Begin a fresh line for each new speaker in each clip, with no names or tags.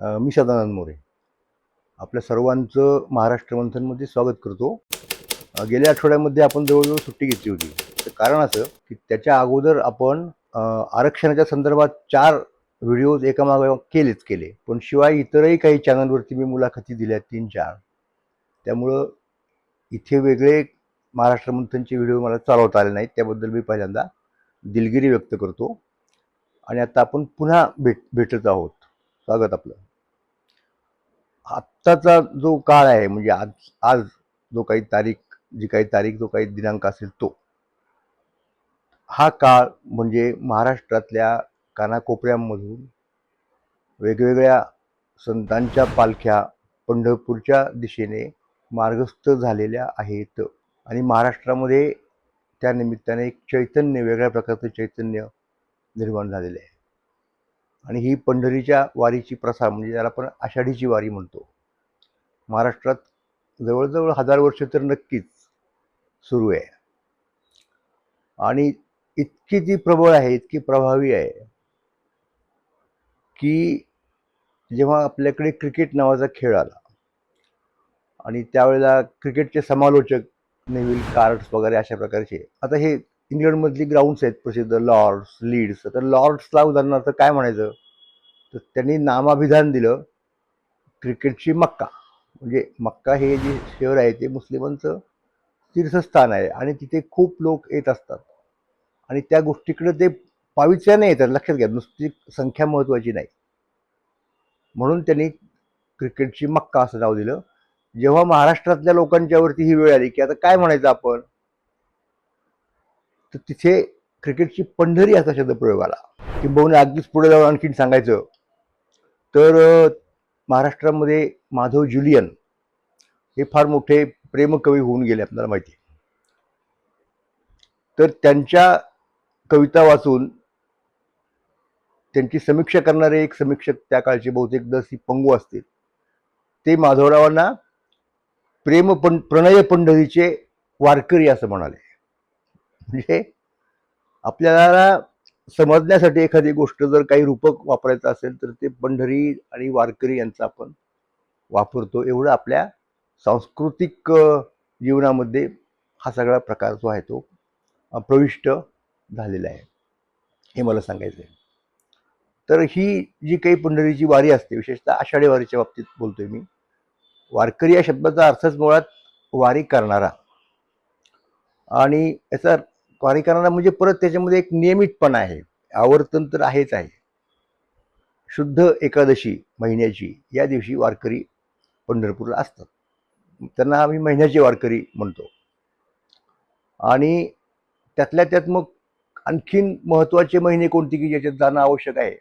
मी सदानंद मोरे. आपल्या सर्वांचं महाराष्ट्र मंथनमध्ये स्वागत करतो. गेल्या आठवड्यामध्ये आपण जवळजवळ सुट्टी घेतली होती. तर कारण असं की त्याच्या अगोदर आपण आरक्षणाच्या संदर्भात चार व्हिडिओज एकामागे केलेच केले. पण शिवाय इतरही काही चॅनलवरती मी मुलाखती दिल्या तीन चार. त्यामुळं इथे वेगळे महाराष्ट्र मंथनचे व्हिडिओ मला चालवता आले नाहीत. त्याबद्दल मी पहिल्यांदा दिलगिरी व्यक्त करतो. आणि आता आपण पुन्हा भेट भेटत आहोत. स्वागत आपलं. आत्ताचा जो काळ आहे म्हणजे आज आज जो काही तारीख जी काही तारीख जो काही दिनांक असेल तो. हा काळ म्हणजे महाराष्ट्रातल्या कानाकोपऱ्यांमधून वेगवेगळ्या संतांच्या पालख्या पंढरपूरच्या दिशेने मार्गस्थ झालेल्या आहेत आणि महाराष्ट्रामध्ये त्यानिमित्ताने एक चैतन्य वेगळ्या प्रकारचं चैतन्य निर्माण झालेलं आहे. आणि ही पंढरीच्या वारीची प्रथा म्हणजे ज्याला आपण आषाढीची वारी म्हणतो. महाराष्ट्रात जवळजवळ हजार वर्ष तर नक्कीच सुरू आहे. आणि इतकी ती प्रबळ आहे इतकी प्रभावी आहे की जेव्हा आपल्याकडे क्रिकेट नावाचा खेळ आला आणि त्यावेळेला क्रिकेटचे समालोचक नेव्हिल कार्ड्स वगैरे अशा प्रकारचे आता हे इंग्लंडमधली ग्राउंड्स आहेत प्रसिद्ध लॉर्ड्स लीड्स तर लॉर्ड्सला उदाहरणार्थ काय म्हणायचं? तर त्यांनी नामाभिधान दिलं क्रिकेटची मक्का. म्हणजे मक्का हे जे शहर आहे ते मुस्लिमांचं तीर्थस्थान आहे आणि तिथे खूप लोक येत असतात. आणि त्या गोष्टीकडे ते पावित्र्याने येतात लक्षात घ्या नुसती संख्या महत्त्वाची नाही. म्हणून त्यांनी क्रिकेटची मक्का असं नाव दिलं. जेव्हा महाराष्ट्रातल्या लोकांच्यावरती ही वेळ आली की आता काय म्हणायचं आपण? तर तिथे क्रिकेटची पंढरी असा शब्द प्रयोग आला. किंबहुना अगदीच पुढे जाऊन आणखीन सांगायचं. तर महाराष्ट्रामध्ये माधव जुलियन हे फार मोठे प्रेमकवी होऊन गेले आपल्याला माहिती. तर त्यांच्या कविता वाचून त्यांची समीक्षा करणारे एक समीक्षक त्या काळचे बहुतेक दसी पंगू असतील. ते माधवरावांना प्रेम पण प्रणय पंढरीचे वारकरी असं म्हणाले. म्हणजे आपल्याला समजण्यासाठी एखादी गोष्ट जर काही रूपक वापरायचं असेल तर ते पंढरी आणि वारकरी यांचा आपण वापरतो. एवढं आपल्या सांस्कृतिक जीवनामध्ये हा सगळा प्रकार जो आहे तो प्रविष्ट झालेला आहे. हे मला सांगायचं आहे तर ही जी काही पंढरीची वारी असते विशेषतः आषाढी वारीच्या बाबतीत बोलतोय मी वारकरी या शब्दाचा अर्थच मुळात वारी करणारा. आणि याचा वारी म्हणजे परत त्याच्यामध्ये एक नियमितपणा आहे. आवर्तन तर आहेच आहे. शुद्ध एकादशी महिन्याची या दिवशी वारकरी पंढरपूरला असतात. त्यांना आम्ही महिन्याचे वारकरी म्हणतो. आणि त्यातल्या त्यात मग आणखीन महत्त्वाचे महिने कोणते की ज्याच्यात जाणं आवश्यक आहे?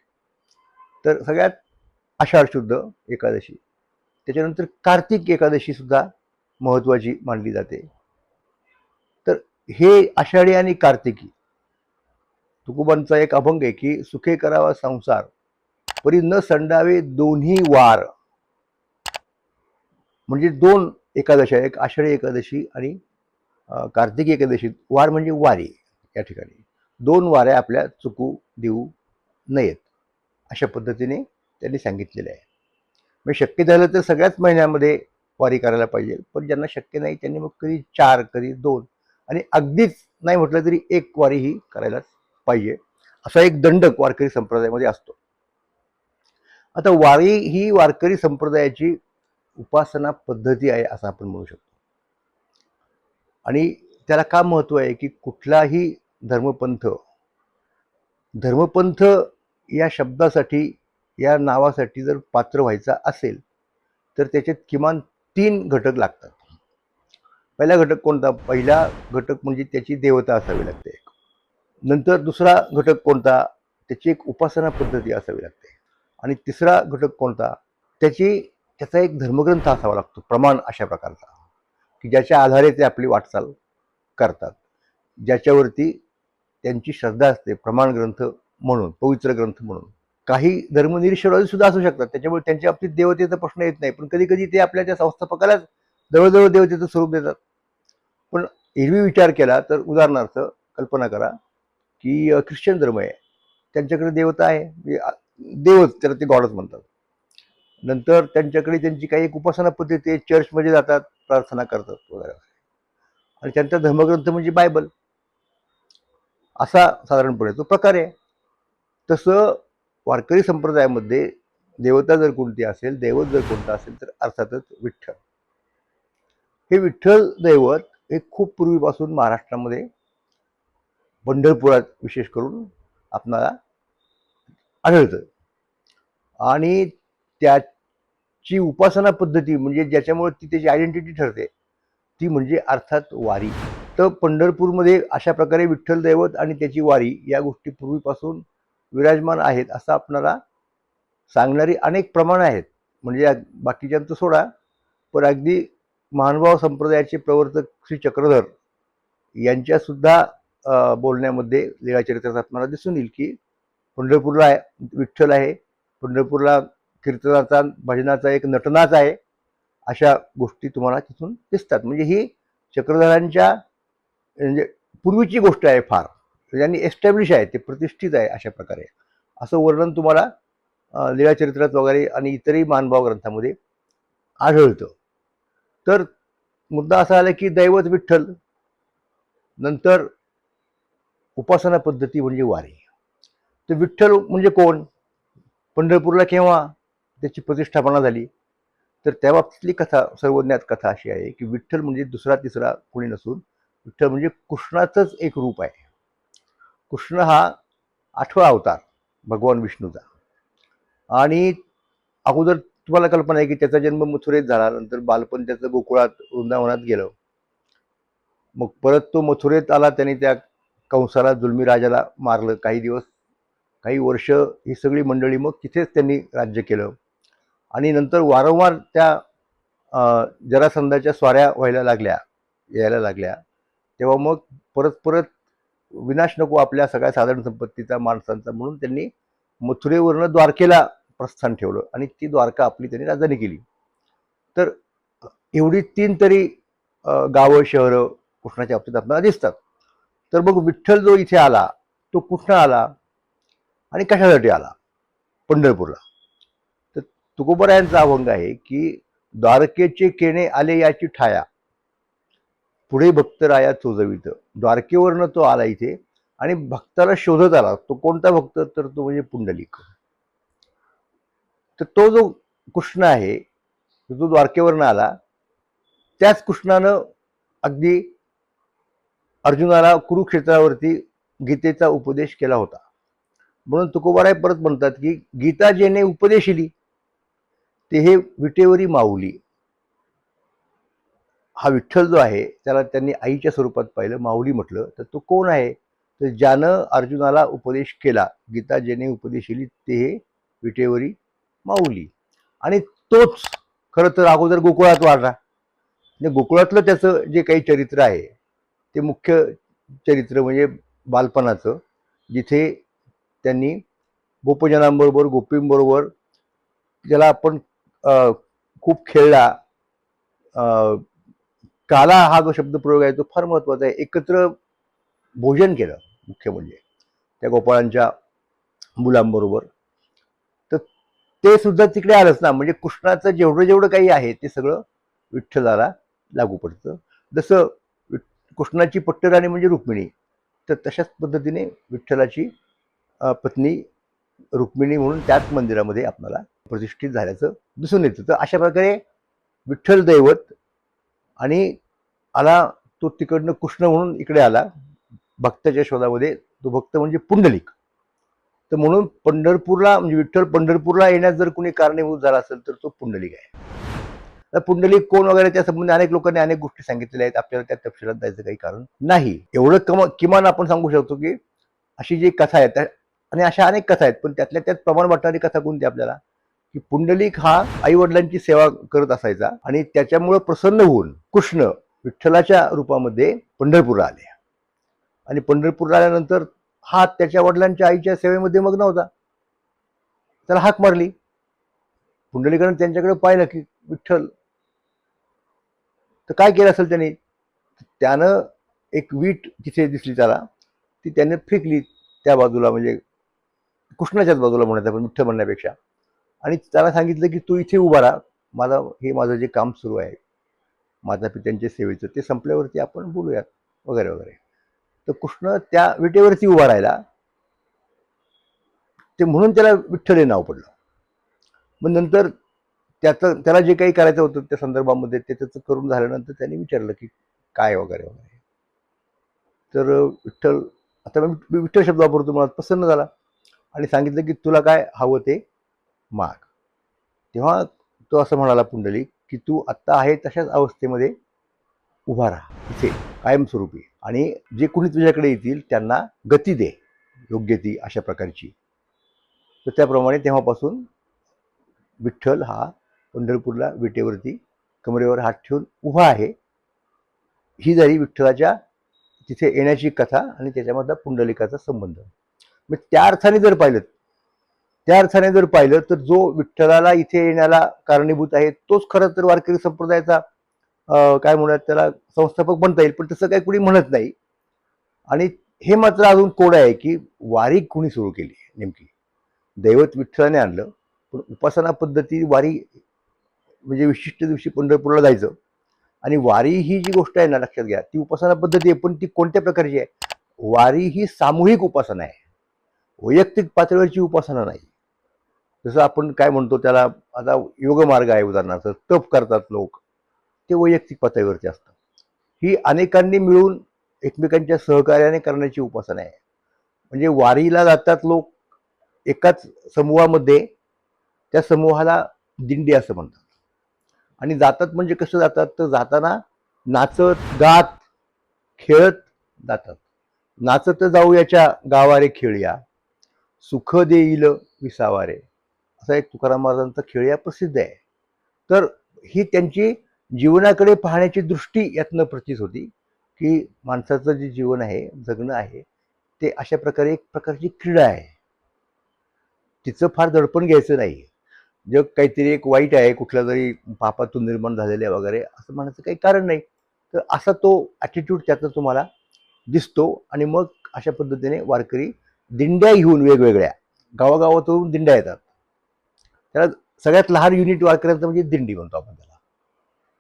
तर सगळ्यात आषाढ शुद्ध एकादशी. त्याच्यानंतर कार्तिक एकादशीसुद्धा महत्त्वाची मानली जाते. हे आषाढी आणि कार्तिकी तुकोबांचा एक अभंग आहे की सुखे करावा संसार परी न संडावे दोन्ही वार. म्हणजे दोन एकादशी एक आषाढी एकादशी आणि कार्तिकी एकादशी. वार म्हणजे वारी या ठिकाणी. दोन वाऱ्या आपल्या चुकू देऊ नयेत अशा पद्धतीने त्यांनी सांगितलेलं आहे म्हणजे शक्य झालं तर सगळ्याच महिन्यामध्ये वारी करायला पाहिजे पण ज्यांना शक्य नाही त्यांनी मग कधी चार कधी दोन आणि अगदीच नाही म्हटलं तरी एक वारी ही करायलाच पाहिजे. असा एक दंडक वारकरी संप्रदायामध्ये असतो. आता वारी ही वारकरी संप्रदायाची उपासना पद्धती आहे असं आपण म्हणू शकतो. आणि त्याला का महत्त्व आहे की कुठलाही धर्मपंथ धर्मपंथ या शब्दासाठी या नावासाठी जर पात्र व्हायचा असेल तर त्याच्यात किमान तीन घटक लागतात. पहिला घटक कोणता? पहिला घटक म्हणजे त्याची देवता असावी लागते नंतर दुसरा घटक कोणता? त्याची एक उपासना पद्धती असावी लागते. आणि तिसरा घटक कोणता? त्याची त्याचा एक धर्मग्रंथ असावा लागतो प्रमाण अशा प्रकारचा. की ज्याच्या आधारे ते आपली वाटचाल करतात. ज्याच्यावरती त्यांची श्रद्धा असते प्रमाण ग्रंथ म्हणून पवित्र ग्रंथ म्हणून. काही धर्मनिरीश्वरवादी सुद्धा असू शकतात. त्याच्यामुळे त्यांच्या बाबतीत देवतेचा प्रश्न येत नाही. पण कधी कधी ते आपल्या त्या संस्थापकालाच जवळजवळ देवतेचं स्वरूप देतात. पण एरवी विचार केला तर उदाहरणार्थ कल्पना करा की ख्रिश्चन धर्म आहे. त्यांच्याकडे देवता आहे. म्हणजे देवच त्याला ते गॉडच म्हणतात. नंतर त्यांच्याकडे त्यांची काही एक उपासना पद्धती आहे. चर्चमध्ये जातात प्रार्थना करतात वगैरे. आणि त्यांचा धर्मग्रंथ म्हणजे बायबल. असा साधारणपणे तो प्रकार आहे. तसं वारकरी संप्रदायामध्ये देवता जर कोणती असेल दैवत जर कोणतं असेल तर अर्थातच विठ्ठल. हे विठ्ठल दैवत हे खूप पूर्वीपासून महाराष्ट्रामध्ये पंढरपुरात विशेष करून आपणाला आढळतं. आणि त्याची उपासना पद्धती म्हणजे ज्याच्यामुळे ती त्याची आयडेंटिटी ठरते ती म्हणजे अर्थात वारी. तर पंढरपूरमध्ये अशा प्रकारे विठ्ठल दैवत आणि त्याची वारी या गोष्टी पूर्वीपासून विराजमान आहेत असं आपणाला सांगणारी अनेक प्रमाणं आहेत. म्हणजे बाकीच्यांचं सोडा पण अगदी महानुभाव संप्रदायाचे प्रवर्तक श्री चक्रधर यांच्यासुद्धा बोलण्यामध्ये लीळाचरित्रात आपल्याला दिसून येईल की पंढरपूरला आहे विठ्ठल आहे. पंढरपूरला कीर्तनाचा भजनाचा एक नटनाच आहे अशा गोष्टी तुम्हाला तिथून दिसतात. म्हणजे ही चक्रधरांच्या म्हणजे पूर्वीची गोष्ट आहे फार. यांनी एस्टॅब्लिश आहे ते प्रतिष्ठित आहे अशा प्रकारे. असं वर्णन तुम्हाला लीळाचरित्रात वगैरे आणि इतरही मानभाव ग्रंथामध्ये आढळतं. तर मुद्दा असा आला की दैवत विठ्ठल नंतर उपासना पद्धती म्हणजे वारी. तर विठ्ठल म्हणजे कोण? पंढरपूरला केव्हा त्याची प्रतिष्ठापना झाली? तर त्या बाबतीतली कथा सर्वज्ञात कथा अशी आहे की विठ्ठल म्हणजे दुसरा तिसरा कोणी नसून विठ्ठल म्हणजे कृष्णाचंच एक रूप आहे. कृष्ण हा आठवा अवतार भगवान विष्णूचा. आणि अगोदर तुम्हाला कल्पना आहे की त्याचा जन्म मथुरेत झाला नंतर बालपण त्याचं गोकुळात वृंदावनात गेलं. मग परत तो मथुरेत आला त्याने त्या कंसाला जुलमी राजाला मारलं. काही दिवस काही वर्ष ही सगळी मंडळी मग तिथेच त्यांनी राज्य केलं. आणि नंतर वारंवार त्या जरासंधाच्या स्वाऱ्या व्हायला लागल्या यायला लागल्या. तेव्हा मग परत परत विनाश नको आपल्या सगळ्या साधारण संपत्तीचा माणसांचा म्हणून त्यांनी मथुरेवरनं द्वारकेला प्रस्थान ठेवलं आणि ती द्वारका आपली त्यांनी राजधानी केली. तर एवढी तीन तरी गावं शहरं कृष्णाच्या बाबतीत आपल्याला दिसतात. तर मग विठ्ठल जो इथे आला तो कृष्ण आला आणि कशासाठी आला? पंढरपूरला. तर तुकोबरायांचा अभंग आहे की द्वारकेचे केणे आले याची ठाया. पुढे भक्तराया चोजवित. द्वारकेवरनं तो आला इथे आणि भक्ताला शोधत आला. तो कोणता भक्त? तर तो म्हणजे पुंडलिक. तर तो जो कृष्ण आहे तो द्वारकेवरनं आला त्याच कृष्णानं अगदी अर्जुनाला कुरुक्षेत्रावरती गीतेचा उपदेश केला होता. म्हणून तुकोबाराय परत म्हणतात की गीता जेने उपदेशिली ते हे विटेवरी माऊली. हा विठ्ठल जो आहे त्याला त्यांनी आईच्या स्वरूपात पाहिलं माऊली म्हटलं तर तो कोण आहे? तर ज्यानं अर्जुनाला उपदेश केला गीता जेने उपदेशिली ते हे विटेवरी माऊली. आणि तोच खरं तर अगोदर गोकुळात वाढला. गोकुळातलं त्याचं जे काही चरित्र आहे ते मुख्य चरित्र म्हणजे बालपणाचं जिथे त्यांनी गोपजनांबरोबर गोपींबरोबर ज्याला आपण खूप खेळला काला हा जो शब्द प्रयोग आहे तो फार महत्त्वाचा आहे. एकत्र भोजन केलं मुख्य म्हणजे. त्या गोपाळांच्या मुलांबरोबर. ते सुद्धा तिकडे आलंच ना. म्हणजे कृष्णाचं जेवढं जेवढं काही आहे ते सगळं विठ्ठलाला लागू पडतं. जसं कृष्णाची पट्टराणी म्हणजे रुक्मिणी तर तशाच पद्धतीने विठ्ठलाची पत्नी रुक्मिणी म्हणून त्याच मंदिरामध्ये आपल्याला प्रतिष्ठित झाल्याचं दिसून येतं. तर अशा प्रकारे विठ्ठल दैवत आणि आला तो तिकडनं कृष्ण म्हणून इकडे आला. भक्ताच्या शोधामध्ये तो भक्त म्हणजे पुंडलिक. तर म्हणून पंढरपूरला म्हणजे विठ्ठल पंढरपूरला येण्यास जर कोणी कारणीभूत झाला असेल तर तो पुंडलिक आहे. तर पुंडलिक कोण वगैरे त्या संबंधी अनेक लोकांनी अनेक गोष्टी सांगितलेल्या आहेत. आपल्याला त्या तपशिलात द्यायचं काही कारण नाही. एवढं कम किमान आपण सांगू शकतो की अशी जी कथा आहे त्या आणि अशा अनेक कथा आहेत पण त्यातल्या त्यात प्रमाण वाटणारी कथा कोणती आपल्याला? की पुंडलिक हा आई वडिलांची सेवा करत असायचा आणि त्याच्यामुळं प्रसन्न होऊन कृष्ण विठ्ठलाच्या रूपामध्ये पंढरपूरला आले. आणि पंढरपूरला आल्यानंतर हा त्याच्या वडिलांच्या आईच्या सेवेमध्ये मग्न होता. त्याला हाक मारली. पुंडलीकरण त्यांच्याकडे पाहिलं की विठ्ठल. तर काय केलं असेल त्याने? त्यानं एक वीट तिथे दिसली त्याला ती त्याने फेकली त्या बाजूला म्हणजे कृष्णाच्याच बाजूला म्हणत आपण विठ्ठल म्हणण्यापेक्षा. आणि त्याला सांगितलं की तू इथे उभा राहा. मला हे माझं जे काम सुरू आहे माता पित्यांच्या सेवेचं ते संपल्यावरती आपण बोलूयात. वगैरे वगैरे. तर कृष्ण त्या विटेवरती उभा राहिला. ते म्हणून त्याला विठ्ठल हे नाव पडलं. मग नंतर त्याचं त्याला जे काही करायचं होतं त्या संदर्भामध्ये ते त्याचं करून झाल्यानंतर त्याने विचारलं की काय वगैरे वगैरे. तर विठ्ठल आता मी विठ्ठल शब्द वापरतो मला प्रसन्न झाला आणि सांगितलं की तुला काय हवं ते माग. तेव्हा तो असं म्हणाला पुंडली की तू आत्ता आहे तशाच अवस्थेमध्ये उभा राहा. इथे कायमस्वरूपी. आणि जे कोणी तुझ्याकडे येतील त्यांना गती दे. योग्य ती अशा प्रकारची. तर त्याप्रमाणे तेव्हापासून विठ्ठल हा पंढरपूरला विटेवरती कमरेवर हात ठेवून उभा आहे. ही झाली विठ्ठलाच्या तिथे येण्याची कथा आणि त्याच्यामधला पुंडलिकाचा संबंध. मग त्या अर्थाने जर पाहिलं त्या अर्थाने जर पाहिलं तर जो विठ्ठलाला इथे येण्याला कारणीभूत आहे तोच खरं तर वारकरी संप्रदायाचा काय म्हणूयात त्याला संस्थापक म्हणता येईल पण तसं काही कुणी म्हणत नाही. आणि हे मात्र अजून कोड आहे की वारी कुणी सुरू केली नेमकी? दैवत विठ्ठलाने आणलं पण उपासना पद्धती वारी म्हणजे विशिष्ट दिवशी पंढरपूरला जायचं. आणि वारी ही जी गोष्ट आहे ना लक्षात घ्या ती उपासना पद्धती आहे पण ती कोणत्या प्रकारची आहे? वारी ही सामूहिक उपासना आहे. वैयक्तिक पातळीवरची उपासना नाही. जसं आपण काय म्हणतो त्याला आता योग मार्ग आहे उदाहरणार्थ तप करतात लोक. ते वैयक्तिक पातळीवरती असतं. ही अनेकांनी मिळून एकमेकांच्या सहकार्याने करण्याची उपासना आहे. म्हणजे वारीला जातात लोक एकाच समूहामध्ये त्या समूहाला दिंडी असं म्हणतात. आणि जातात म्हणजे कसं जातात? तर जाताना नाचत गात खेळत जातात. नाचत जाऊ याच्या गावारे खेळया सुख देईल विसावारे. असा एक तुकाराम महाराजांचा खेळ या प्रसिद्ध आहे. तर ही त्यांची जीवनाकडे पाहण्याची दृष्टी यातनं प्रतीत होती की माणसाचं जे जीवन आहे जगणं आहे ते अशा प्रकारे एक प्रकारची क्रीडा आहे. तिचं फार दडपण घ्यायचं नाही. जग काहीतरी एक वाईट आहे कुठल्या तरी पापातून निर्माण झालेलं आहे वगैरे असं म्हणायचं काही कारण नाही. तर असा तो ॲटिट्यूड त्यातनं तुम्हाला दिसतो आणि मग अशा पद्धतीने वारकरी दिंड्या घेऊन वेगवेगळ्या गावागावातून दिंड्या येतात. त्याला सगळ्यात लहान युनिट वारकऱ्यांचं म्हणजे दिंडी म्हणतो आपण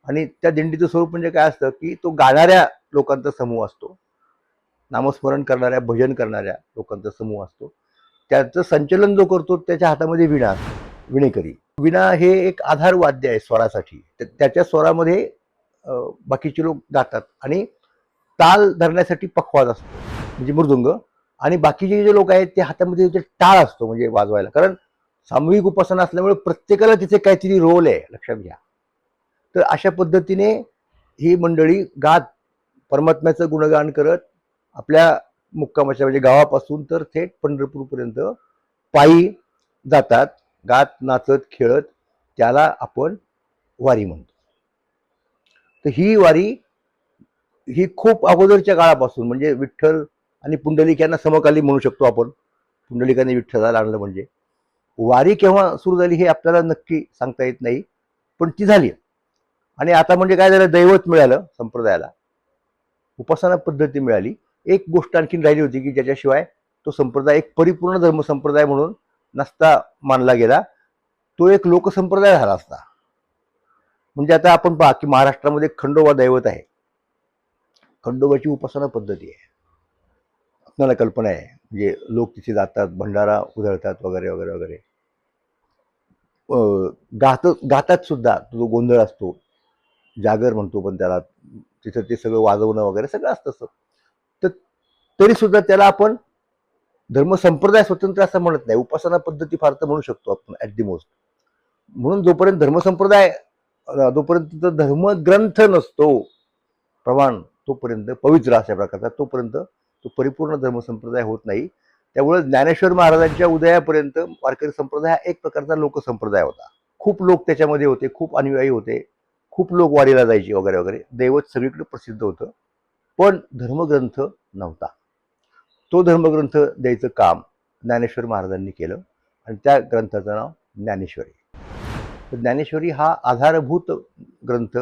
आणि त्या दिंडीचं स्वरूप म्हणजे काय असतं की तो गाणाऱ्या लोकांचा समूह असतो. नामस्मरण करणाऱ्या भजन करणाऱ्या लोकांचा समूह असतो. त्याचं संचलन जो करतो त्याच्या हातामध्ये विणा विणेकरी. विणा हे एक आधार वाद्य आहे स्वरासाठी. त्या- त्याच्या स्वरामध्ये बाकीचे लोक गातात आणि ताल धरण्यासाठी पखवाज असतो. म्हणजे मृदुंग. आणि बाकीचे जे लोक आहेत ते हातामध्ये जे टाळ असतो म्हणजे वाजवायला. कारण सामूहिक उपासना असल्यामुळे प्रत्येकाला तिथे काहीतरी रोल आहे. लक्षात घ्या. तर अशा पद्धतीने ही मंडळी गात परमात्म्याचं गुणगान करत आपल्या मुक्कामाच्या म्हणजे गावापासून तर थेट पंढरपूरपर्यंत पायी जातात गात नाचत खेळत त्याला आपण वारी म्हणतो. तर ही वारी ही खूप अगोदरच्या काळापासून म्हणजे विठ्ठल आणि पुंडलिक यांना समकाली म्हणू शकतो आपण. पुंडलिकाने विठ्ठलाला आणलं म्हणजे. वारी केव्हा सुरू झाली हे आपल्याला नक्की सांगता येत नाही पण ती झाली आणि आता म्हणजे काय झालं दैवत मिळालं संप्रदायाला. उपासना पद्धती मिळाली. एक गोष्ट आणखीन राहिली होती की ज्याच्याशिवाय तो संप्रदाय एक परिपूर्ण धर्मसंप्रदाय म्हणून नसता मानला गेला. तो एक लोकसंप्रदाय झाला असता. म्हणजे आता आपण पहा की महाराष्ट्रामध्ये खंडोबा दैवत आहे. खंडोबाची उपासना पद्धती आहे. आपल्याला कल्पना आहे. म्हणजे लोक तिथे जातात भंडारा उधळतात वगैरे वगैरे वगैरे. गात गातात सुद्धा तो जो गोंधळ असतो जागर म्हणतो पण त्याला तिथं ते सगळं वाजवणं वगैरे सगळं असतं असं. तर तरीसुद्धा त्याला आपण धर्म संप्रदाय स्वतंत्र असं म्हणत नाही. उपासना पद्धती फार तर म्हणू शकतो आपण ॲट दी मोस्ट म्हणून जोपर्यंत धर्मसंप्रदाय जोपर्यंत धर्मग्रंथ नसतो प्रमाण तोपर्यंत पवित्र अशा प्रकारचा तोपर्यंत तो परिपूर्ण धर्मसंप्रदाय होत नाही. त्यामुळे ज्ञानेश्वर महाराजांच्या उदयापर्यंत वारकरी संप्रदाय हा एक प्रकारचा लोकसंप्रदाय होता. खूप लोक त्याच्यामध्ये होते खूप अनुयायी होते. खूप लोक वाडीला जायचे वगैरे वगैरे. दैवत सगळीकडे प्रसिद्ध होतं. पण धर्मग्रंथ नव्हता. तो धर्मग्रंथ द्यायचं काम ज्ञानेश्वर महाराजांनी केलं आणि त्या ग्रंथाचं नाव ज्ञानेश्वरी. तर ज्ञानेश्वरी हा आधारभूत ग्रंथ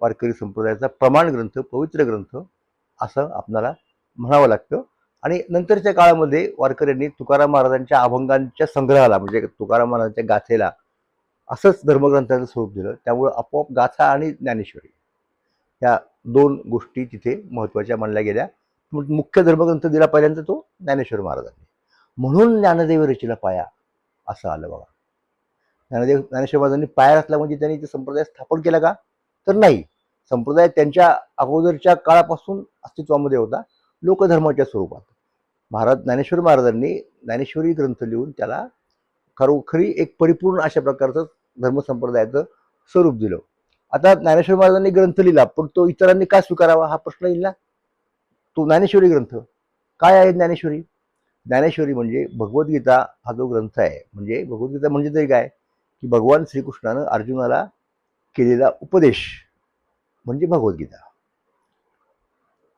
वारकरी संप्रदायाचा प्रमाण ग्रंथ पवित्र ग्रंथ असं आपणाला म्हणावं लागतं. आणि नंतरच्या काळामध्ये वारकऱ्यांनी तुकाराम महाराजांच्या अभंगांच्या संग्रहाला म्हणजे तुकाराम महाराजांच्या गाथेला असंच धर्मग्रंथाचं स्वरूप दिलं. त्यामुळं आपोआप गाथा आणि ज्ञानेश्वरी ह्या दोन गोष्टी तिथे महत्त्वाच्या मानल्या गेल्या. मग मुख्य धर्मग्रंथ दिला पहिल्यांदा तो ज्ञानेश्वर महाराजांनी. म्हणून ज्ञानदेव रचिला पाया असं आलं बघा. ज्ञानदेव ज्ञानेश्वर महाराजांनी पाया असला म्हणजे त्यांनी ते संप्रदाय स्थापन केला का? तर नाही. संप्रदाय त्यांच्या अगोदरच्या काळापासून अस्तित्वामध्ये होता. लोकधर्माच्या स्वरूपात. महाराज ज्ञानेश्वर महाराजांनी ज्ञानेश्वरी ग्रंथ लिहून त्याला खरोखरी एक परिपूर्ण अशा प्रकारचं धर्मसंप्रदायाचं स्वरूप दिलं. आता ज्ञानेश्वर महाराजांनी ग्रंथ लिहिला पण तो इतरांनी का स्वीकारावा हा प्रश्न येईल ना? तो ज्ञानेश्वरी ग्रंथ. काय आहे ज्ञानेश्वरी? ज्ञानेश्वरी म्हणजे भगवद्गीता हा जो ग्रंथ आहे म्हणजे भगवद्गीता म्हणजे तरी काय? की भगवान श्रीकृष्णानं अर्जुनाला केलेला उपदेश म्हणजे भगवद्गीता.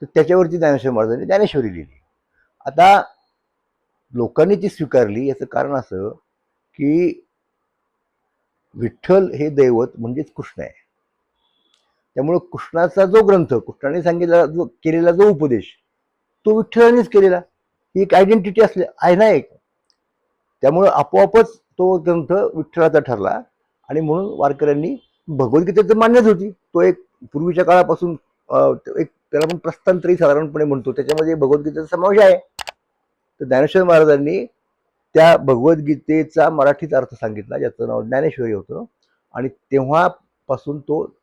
तर त्याच्यावरती ज्ञानेश्वर महाराजांनी ज्ञानेश्वरी लिहिली. आता लोकांनी ती स्वीकारली याचं कारण असं की विठ्ठल हे दैवत म्हणजेच कृष्ण आहे. त्यामुळं कृष्णाचा जो ग्रंथ कृष्णाने सांगितलेला जो केलेला जो उपदेश तो विठ्ठलानेच केलेला. ही एक आयडेंटिटी असले आहे ना एक. त्यामुळं आपोआपच तो ग्रंथ विठ्ठलाचा ठरला आणि म्हणून वारकऱ्यांनी भगवद्गीतेचं मान्यच होती. तो एक पूर्वीच्या काळापासून एक त्याला आपण प्रस्थांतरी साधारणपणे म्हणतो. त्याच्यामध्ये भगवद्गीतेचा समावेश आहे. तर ज्ञानेश्वर महाराजांनी त्या भगवद्गीतेचा मराठीत अर्थ सांगितला ज्याचं नाव ज्ञानेश्वरी होतं. आणि तेव्हापासून तो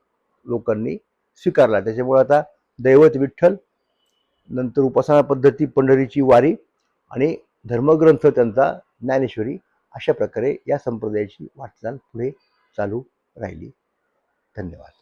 लोकांनी स्वीकारला. त्याच्यामुळे आता दैवत विठ्ठल नंतर उपासना पद्धती पंढरीची वारी आणि धर्मग्रंथ त्यांचा ज्ञानेश्वरी अशा प्रकारे या संप्रदायाची वाटचाल पुढे चालू राहिली. धन्यवाद.